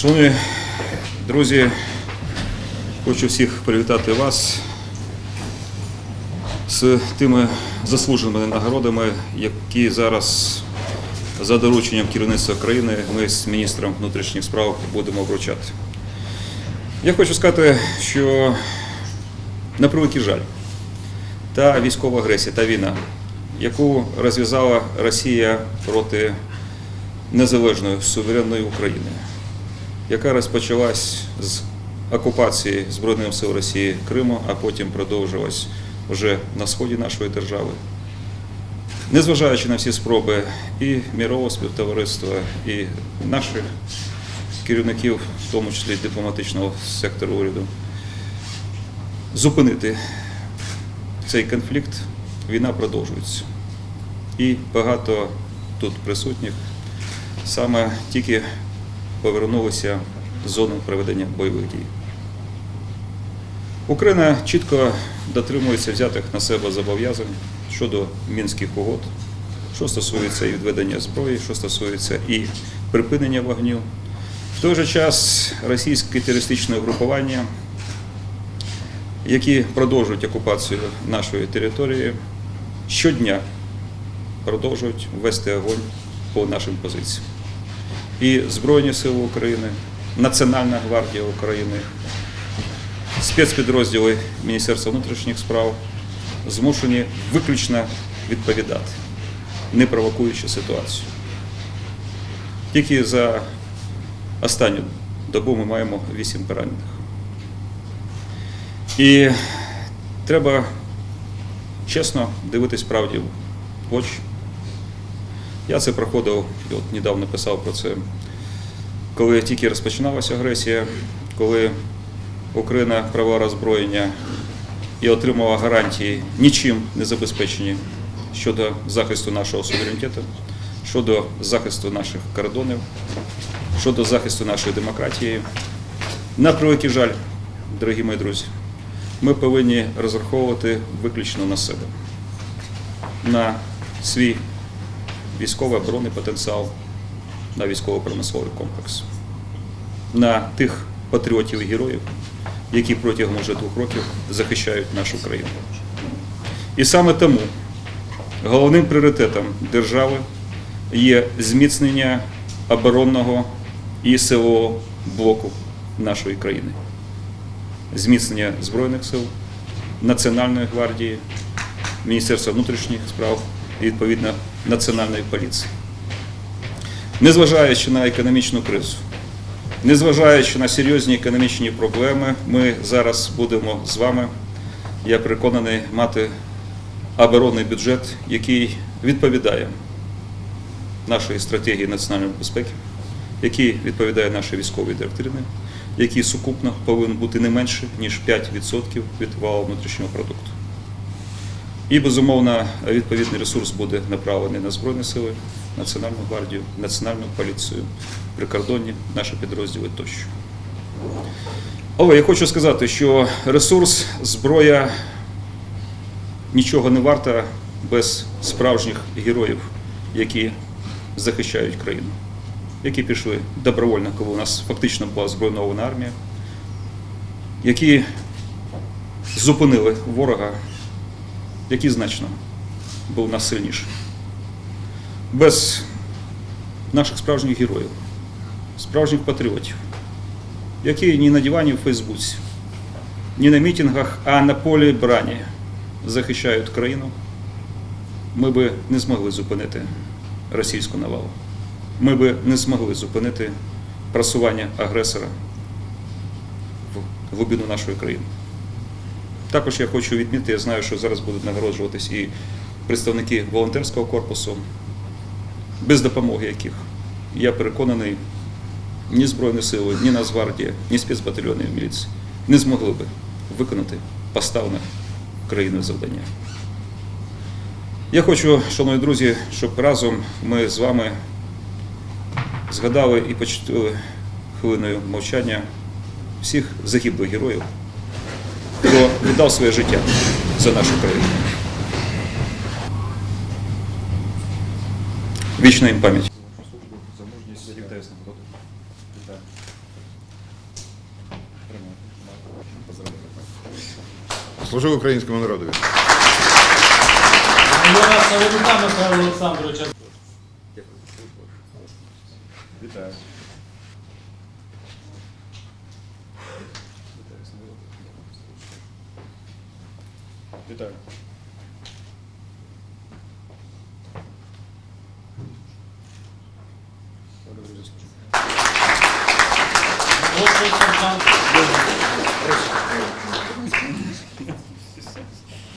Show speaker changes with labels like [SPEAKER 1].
[SPEAKER 1] Шановні друзі, хочу всіх привітати вас з тими заслуженими нагородами, які зараз за дорученням керівництва країни ми з міністром внутрішніх справ будемо вручати. Я хочу сказати, що на превеликий жаль, та військова агресія, та війна, яку розв'язала Росія проти незалежної суверенної України, яка розпочалась з окупації Збройних сил Росії Криму, а потім продовжилась вже на сході нашої держави. Незважаючи на всі спроби і мірового співтовариства, і наших керівників, в тому числі дипломатичного сектору уряду, зупинити цей конфлікт, війна продовжується. І багато тут присутніх саме тільки повернулися з зони проведення бойових дій. Україна чітко дотримується взятих на себе зобов'язань щодо мінських угод, що стосується і відведення зброї, що стосується і припинення вогню. В той же час російське терористичне угрупування, які продовжують окупацію нашої території, щодня продовжують вести огонь по нашим позиціям. І Збройні Сили України, Національна гвардія України, спецпідрозділи Міністерства внутрішніх справ змушені виключно відповідати, не провокуючи ситуацію. Тільки за останню добу ми маємо 8 поранених. І треба чесно дивитись правді в очі. Я це проходив, от недавно писав про це, коли тільки розпочиналася агресія, коли Україна провела роззброєння і отримала гарантії нічим не забезпечені щодо захисту нашого суверенітету, щодо захисту наших кордонів, щодо захисту нашої демократії. На превеликий жаль, дорогі мої друзі, ми повинні розраховувати виключно на себе, на свій військовий оборонний потенціал, на військово-промисловий комплекс, на тих патріотів і героїв, які протягом уже двох років захищають нашу країну. І саме тому головним пріоритетом держави є зміцнення оборонного і силового блоку нашої країни, зміцнення Збройних сил, Національної гвардії, Міністерства внутрішніх справ відповідно Національної поліції. Незважаючи на економічну кризу, незважаючи на серйозні економічні проблеми, ми зараз будемо з вами, я переконаний, мати оборонний бюджет, який відповідає нашої стратегії національної безпеки, який відповідає нашій військовій доктрини, який сукупно повинен бути не менше, ніж 5% від валового внутрішнього продукту. І, безумовно, відповідний ресурс буде направлений на Збройні сили, Національну гвардію, Національну поліцію, прикордонні, наші підрозділи тощо. Але я хочу сказати, що ресурс, зброя нічого не варта без справжніх героїв, які захищають країну, які пішли добровольно, коли у нас фактично була збройнована армія, які зупинили ворога який значно був нас сильніший. Без наших справжніх героїв, справжніх патріотів, які ні на дивані в Фейсбуці, ні на мітингах, а на полі брані захищають країну, ми би не змогли зупинити російську навалу. Ми би не змогли зупинити просування агресора в глибину нашої країни. Також я хочу відмітити, я знаю, що зараз будуть нагороджуватись і представники волонтерського корпусу, без допомоги яких, я переконаний, ні Збройні сили, ні Нацгвардія, ні спецбатальйони міліції не змогли би виконати поставлене країною завдання. Я хочу, шановні друзі, щоб разом ми з вами згадали і почули хвилиною мовчання всіх загиблих героїв хто віддав своє життя за нашу країну. Вічна їм пам'ять.
[SPEAKER 2] Служив українському
[SPEAKER 3] народу. Олександровича.
[SPEAKER 1] Вітаю.
[SPEAKER 3] Сержант.